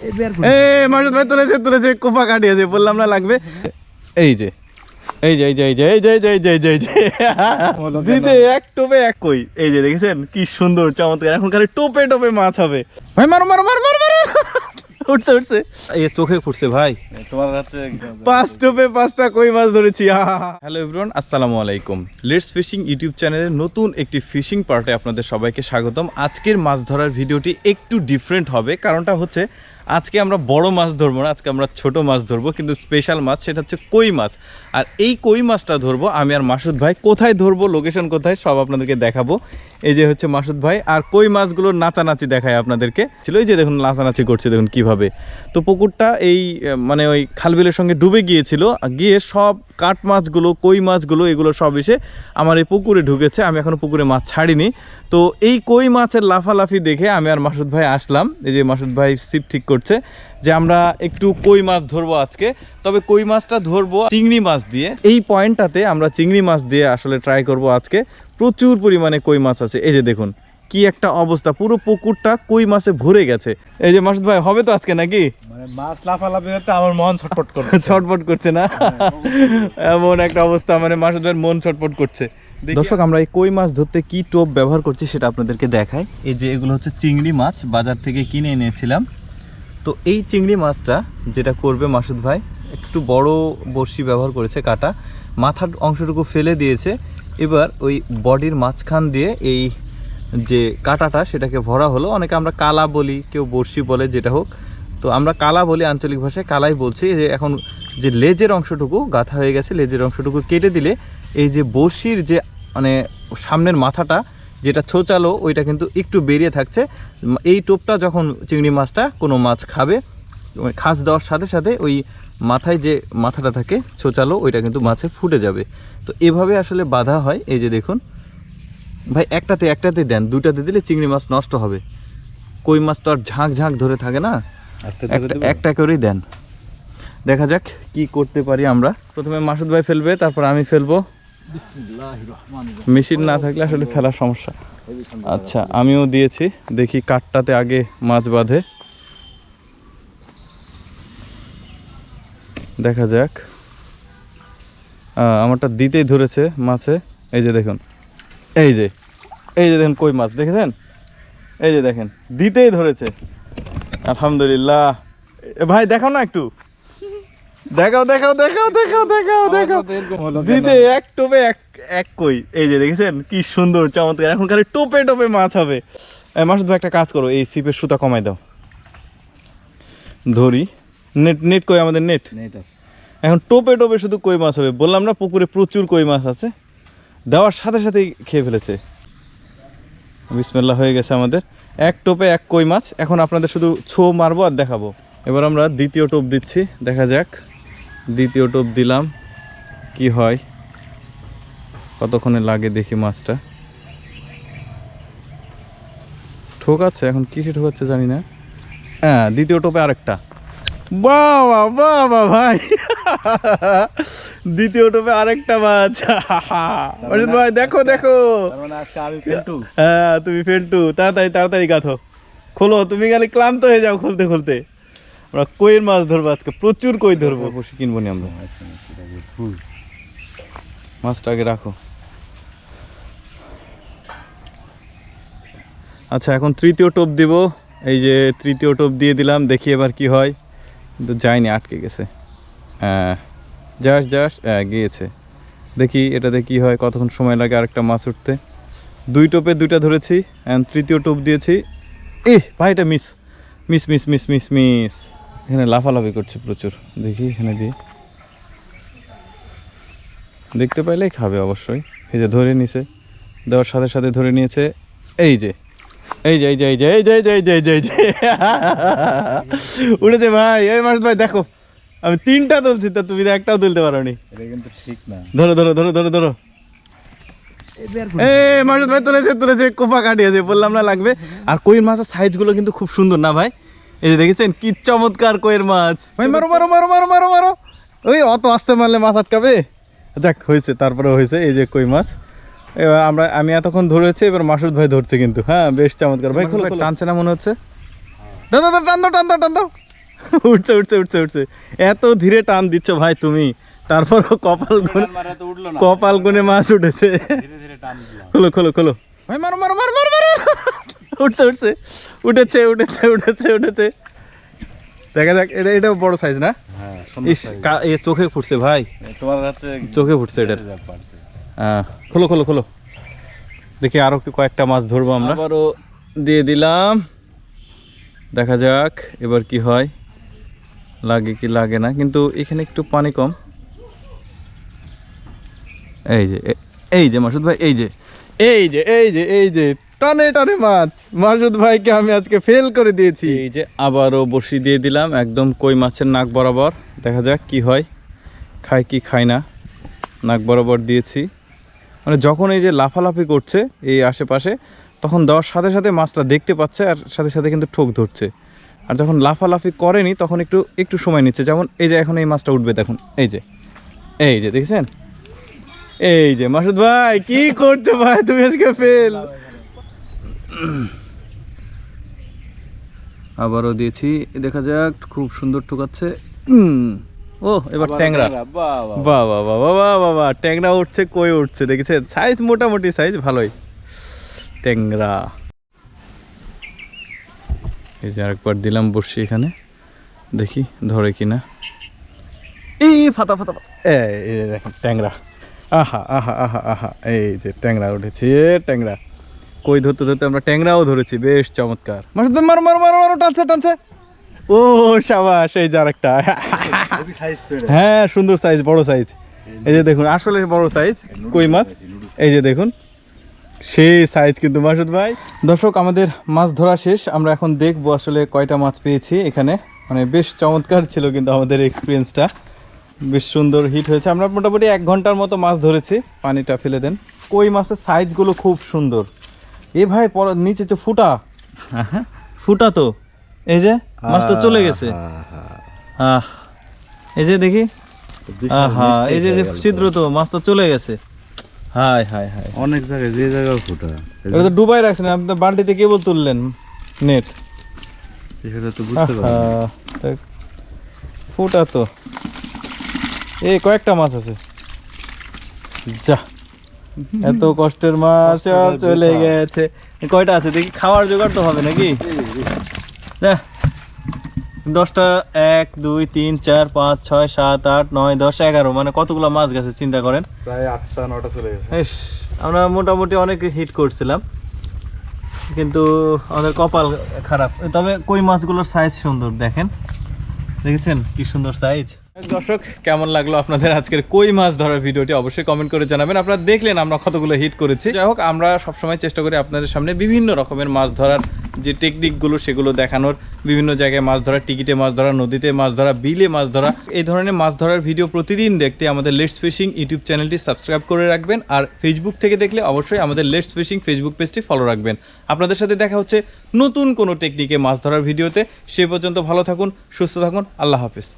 এ মাসুদ ভাই তুলেছে তুলেছে কোপা কাটিয়েছে বললাম না লাগবে। এই যে এই যে এই যে এই যে এই যে এই যে এই যে এই যে এই যে। দিতে এক টোপে এক কই এই যে দেখেছেন? কি সুন্দর চমৎকার। এখন খালি টোপে টোপে মাছ হবে। ভাই মারো মারো মারো মারো মারো। উঠছে উঠছে। এই চোখে ফুটছে ভাই। তোমার কাছে পাঁচ টোপে পাঁচটা কই মাছ ধরেছি হ্যালো এভরিওয়ান আসসালামু আলাইকুম। লেটস ফিশিং ইউটিউব চ্যানেলের নতুন একটি ফিশিং পার্টে আপনাদের সবাইকে স্বাগতম। আজকের মাছ ধরার ভিডিওটি একটু ডিফারেন্ট হবে কারণটা হচ্ছে আজকে আমরা বড় মাছ ধরবো না, আজকে আমরা ছোট মাছ ধরবো, কিন্তু স্পেশাল মাছ সেটা হচ্ছে কই মাছ। আর এই কই মাছটা ধরবো, আমি আর মাসুদ ভাই কোথায় ধরবো লোকেশন কোথায়, সব আপনাদেরকে দেখাবো। এই যে হচ্ছে মাসুদ ভাই, আর কই মাছগুলোর নাচানাচি দেখায় আপনাদেরকে। ছিল এই যে দেখুন, নাচানাচি করছে দেখুন কীভাবে। তো পুকুরটা এই মানে ওই খালবিলের সঙ্গে ডুবে গিয়েছিল, গিয়ে সব কাঠ মাছগুলো, কই মাছগুলো, এগুলো সব এসে আমার এই পুকুরে ঢুকেছে। আমি এখনও পুকুরে মাছ ছাড়িনি। তো এই কই মাছের লাফালাফি দেখে আমি আর মাসুদ ভাই আসলাম। এই যে মাসুদ ভাই সিপ ঠিক করছে যে আমরা একটু কই মাছ ধরবো আজকে। তবে কই মাছটা ধরবো চিংড়ি মাছ দিয়ে। এই পয়েন্টটাতে আমরা চিংড়ি মাছ দিয়ে আসলে ট্রাই করব আজকে। প্রচুর পরিমাণে কই মাছ আছে। এই যে দেখুন কি একটা অবস্থা? পুরো পুকুরটা কই মাছে ভরে গেছে? এই যে মাসুদ ভাই হবে তো আজকে নাকি? মানে মাছ লাফালাফি হতে আমার মন ছটফট করে ছটফট করছে না? এমন একটা অবস্থা মানে মাসুদ ভাইয়ের মন ছটফট করছে। দর্শক আমরা এই কই মাছ ধরতে কি টোপ ব্যবহার করছি সেটা আপনাদেরকে দেখাই। এই যে এগুলো হচ্ছে চিংড়ি মাছ বাজার থেকে কিনে এনেছিলাম। তো এই চিংড়ি মাছটা যেটা করবে মাসুদ ভাই একটু বড় বড়শি ব্যবহার করেছে কাটা। মাথার অংশটুকু ফেলে দিয়েছে। এবার ওই বডির মাঝখান দিয়ে এই যে কাটাটা সেটাকে ভরা হলো। অনেকে আমরা কালা বলি, কেউ বড়শি বলে, যেটা হোক। তো আমরা কালা বলি আঞ্চলিক ভাষায়, কালাই বলছি। যে এখন যে লেজের অংশটুকু গাঁথা হয়ে গেছে, লেজের অংশটুকু কেটে দিলে এই যে বড়শির যে মানে সামনের মাথাটা যেটা ছোচালো, ওইটা কিন্তু একটু বেরিয়ে থাকছে। এই টোপটা যখন চিংড়ি মাছটা কোনো মাছ খাবে খাস দেওয়ার সাথে সাথে ওই মাথায় যে মাথাটা থাকে ছোচালো, ওইটা কিন্তু মাছে ফুটে যাবে। তো এভাবে আসলে বাধা হয়। এই যে দেখুন ভাই একটাতে একটাতে দেন দুটাতে দিলে চিংড়ি মাছ নষ্ট হবে। কই মাছ তো আর ঝাঁক ঝাঁক ধরে থাকে না? একটা করেই দেন। দেখা যাক কি করতে পারি আমরা। প্রথমে মাসুদ ভাই ফেলবে তারপর আমি ফেলব। মেশিন না থাকলে আসলে ফেলার সমস্যা। আচ্ছা আমিও দিয়েছি। দেখি কাঠটাতে আগে মাছ বাঁধে। দেখা যাক। আমারটা দিতেই ধরেছে মাছে। এই যে দেখুন। এই যে এই যে দেখেন কই মাছ দেখেছেন? এই যে দেখেন দিতেই ধরেছে। আলহামদুলিল্লাহ। এ ভাই দেখাও না একটু। দেখাও দেখাও দেখাও দেখাও দেখাও দেখাও। দিতে এক টোপে এক এক কই। এই যে দেখেছেন কি সুন্দর চমৎকার। এখন খালি টোপে টোপে মাছ হবে। মাসুদ ভাই একটা কাজ করো এই সিপের সুতা কমাই দাও। ধরি। নেট নেট কই আমাদের নেট? এখন টোপে টোপে শুধু কই মাছ হবে? বললাম না পুকুরে প্রচুর কই মাছ আছে। দেওয়ার সাথে সাথেই খেয়ে ফেলেছে। বিসমেল্লা হয়ে গেছে আমাদের। এক টোপে এক কই মাছ। এখন আপনাদের শুধু ছো মারবো আর দেখাবো। এবার আমরা দ্বিতীয় টোপ দিচ্ছি। দেখা যাক। দ্বিতীয় টোপ দিলাম। কি হয়? কতক্ষণে লাগে দেখি মাছটা। ঠোকাচ্ছে? এখন কিসে ঠোকাচ্ছে জানি না। হ্যাঁ দ্বিতীয় টোপে আরেকটা। বাবা বাবা ভাই। দ্বিতীয় টোপে আরেকটা মাছ। অজিত ভাই, দেখো দেখো। হ্যাঁ তুমি ফেলটু তাড়াতাড়ি তাড়াতাড়ি গাথো খোলো, তুমি খালি ক্লান্ত হয়ে যাও খুলতে খুলতে। আমরা কইয়ের মাছ ধরবো আজকে, প্রচুর কই ধরবো। বসে কিনবো নি আমরা। মাছটা আগে রাখো। আচ্ছা এখন তৃতীয় টোপ দিব। এই যে তৃতীয় টোপ দিয়ে দিলাম, দেখি এবার কি হয়। কিন্তু যায়নি, আটকে গেছে। যাস যাস গিয়েছে। দেখি এটাতে কি হয়, কতক্ষণ সময় লাগে আরেকটা মাছ উঠতে। দুই টোপে দুইটা ধরেছি অ্যান্ড তৃতীয় টোপ দিয়েছি। এ ভাই, এটা miss miss miss miss miss miss এখানে লাফালাফি করছে প্রচুর। দেখি এখানে দিয়ে। দেখতে পাইলেই খাবে অবশ্যই। এই যে ধরে নিছে, দেওয়ার সাথে সাথে ধরে নিয়েছে। এই যে এই যে এই যে এই যে এই যে এই যে এই যে এই যে এই যে। উঠেছে ভাই এই মাস ভাই দেখো। আমি তিনটা তুলছি তা তুমি একটাও তুলতে পারো নি কিন্তু ঠিক না। ধরো ধরো ধরো ধরো ধরো। এ মাসুদ ভাই তুলেছে তুলেছে কোপা কাটিয়েছে বললাম না লাগবে। আর মাছের সাইজগুলো কিন্তু খুব সুন্দর না ভাই? এই যে দেখেছেন কি চমৎকার কইয়ের মাছ। ভাই মারো মারো মারো মারো মারো মারো। ওই অত আস্তে মারলে মাছ আটকাবে? যাক হয়েছে তারপরে হয়েছে এই যে কই মাছ। এবার আমরা আমি এতক্ষণ ধরেছি এবার মাসুদ ভাই ধরছে কিন্তু। হ্যাঁ বেশ চমৎকার। ভাই খোলো টানছে না মনে হচ্ছে? দাও টান দাও টান দাও টান দাও। উঠছে উঠছে উঠছে উঠছে। এত ধীরে টান দিচ্ছ ভাই তুমি। তারপরও কপাল গুনে কপাল গুনে মাছ উঠেছে। ধীরে ধীরে টান দিলাম। খোলো খোলো খোলো। ভাই মারো মারো মারো মারো মারো। উঠছে উঠছে। উঠেছে উঠেছে উঠেছে উঠেছে। দেখা যাক এটা এটাও বড় সাইজ না? হ্যাঁ ইস এ চোখে ফুটছে ভাই। তোমার চোখে ফুটছে আহ, খোলো খোলো খোলো। দেখি আরও কয়েকটা মাছ ধরবো আমরা। আবারও দিয়ে দিলাম। দেখা যাক এবার কি হয়। লাগে কি লাগে না কিন্তু এখানে একটু পানি কম। এই যে এই যে মাসুদ ভাই এই যে এই যে এই যে এই যে টানে টানে মাছ। মাসুদ ভাইকে আমি আজকে ফেল করে দিয়েছি। এই যে আবারও বসি দিয়ে দিলাম একদম কই মাছের নাক বরাবর। দেখা যাক কি হয় খায় কি খায় না নাক বরাবর দিয়েছি। মানে যখন এই যে লাফালাফি করছে এই আশেপাশে, তখন দেওয়ার সাথে সাথে মাছটা দেখতে পাচ্ছে আর সাথে সাথে কিন্তু ঠোক ধরছে। আর যখন লাফালাফি করেনি, তখন একটু একটু সময় নিচ্ছে। যেমন এই যে এখন এই মাছটা উঠবে দেখুন, এই যে এই যে দেখছেন? এই যে মাসুদ ভাই, কি করছ ভাই? তুমি আজকে ফেল আবারও দিয়েছি, দেখা যাক, খুব সুন্দর ঠোকাচ্ছে। ও এবার ট্যাংরা। বা বা ট্যাংরা উঠছে কই উঠছে? সাইজ মোটামুটি সাইজ ভালোই। ট্যাংরা। দিলাম এখানে। দেখি ধরে কিনা। এই ফাতা ট্যাংরা। আহা আহা আহা আহা। এই যে ট্যাংরা উঠেছে ট্যাংরা। কই ধরতে ধরতে আমরা ট্যাংরাও ধরেছি বেশ চমৎকার। টানছে টানছে। ও সাবাস এই যে আরেকটা। খুবই সাইজ হ্যাঁ সুন্দর সাইজ বড় সাইজ এই যে দেখুন আসলে বড় সাইজ কই মাছ? এই যে দেখুন সেই সাইজ কিন্তু মাসুদ ভাই। দর্শক আমাদের মাছ ধরা শেষ। আমরা এখন দেখব আসলে কয়টা মাছ পেয়েছি এখানে। মানে বেশ চমৎকার ছিল কিন্তু আমাদের এক্সপিরিয়েন্সটা বেশ সুন্দর হিট হয়েছে। আমরা মোটামুটি এক ঘণ্টার মতো মাছ ধরেছি। পানিটা ফেলে দেন। কই মাছের সাইজগুলো খুব সুন্দর। এ ভাই পর নিচে তো ফুটা। হ্যাঁ, ফুটা তো। এই যে মাছ তো চলে গেছে। আহ এই যে দেখি। এই যে ছিদ্র তো মাছ তো চলে গেছে। হাই হাই হাই অনেক জায়গায় যে জায়গায় ফুটা। এটা তো ডুবাই রাখছেন আপনি তো বালতিতে কেবল তুললেন নেট। সেটা তো বুঝতে পারছি ফুটা তো। এই কয়েকটা মাছ আছে। যা এত কষ্টের মাছ চলে গেছে। কয়টা আছে? দেখি খাওয়ার জোগাড় তো হবে নাকি? যা। দশটা এক দুই তিন চার পাঁচ ছয় সাত আট নয় দশ এগারো মানে কতগুলো মাছ গেছে চিন্তা করেন। প্রায় আটটা নটা চলে গেছে। আমরা মোটামুটি অনেক হিট করছিলাম। কিন্তু আমাদের কপাল খারাপ। তবে কই মাছগুলোর সাইজ সুন্দর দেখেন। দেখেছেন কি সুন্দর সাইজ দর্শক কেমন লাগল আপনাদের আজকের কই মাছ ধরার ভিডিওটি? অবশ্যই কমেন্ট করে জানাবেন। আপনারা দেখলেন আমরা কতগুলো হিট করেছি। যাই হোক আমরা সবসময় চেষ্টা করি আপনাদের সামনে বিভিন্ন রকমের মাছ ধরার যে টেকনিকগুলো সেগুলো দেখানোর, বিভিন্ন জায়গায় মাছ ধরা, টিকিটে মাছ ধরা, নদীতে মাছ ধরা, বিলে মাছ ধরা, এই ধরনের মাছ ধরার ভিডিও প্রতিদিন দেখতে আমাদের লেটস ফিশিং ইউটিউব চ্যানেলটি সাবস্ক্রাইব করে রাখবেন আর ফেসবুক থেকে দেখলে অবশ্যই আমাদের লেটস ফিশিং ফেসবুক পেজটি ফলো রাখবেন। আপনাদের সাথে দেখা হচ্ছে নতুন কোনো টেকনিকে মাছ ধরার ভিডিওতে সে পর্যন্ত ভালো থাকুন, সুস্থ থাকুন, আল্লাহ হাফিজ।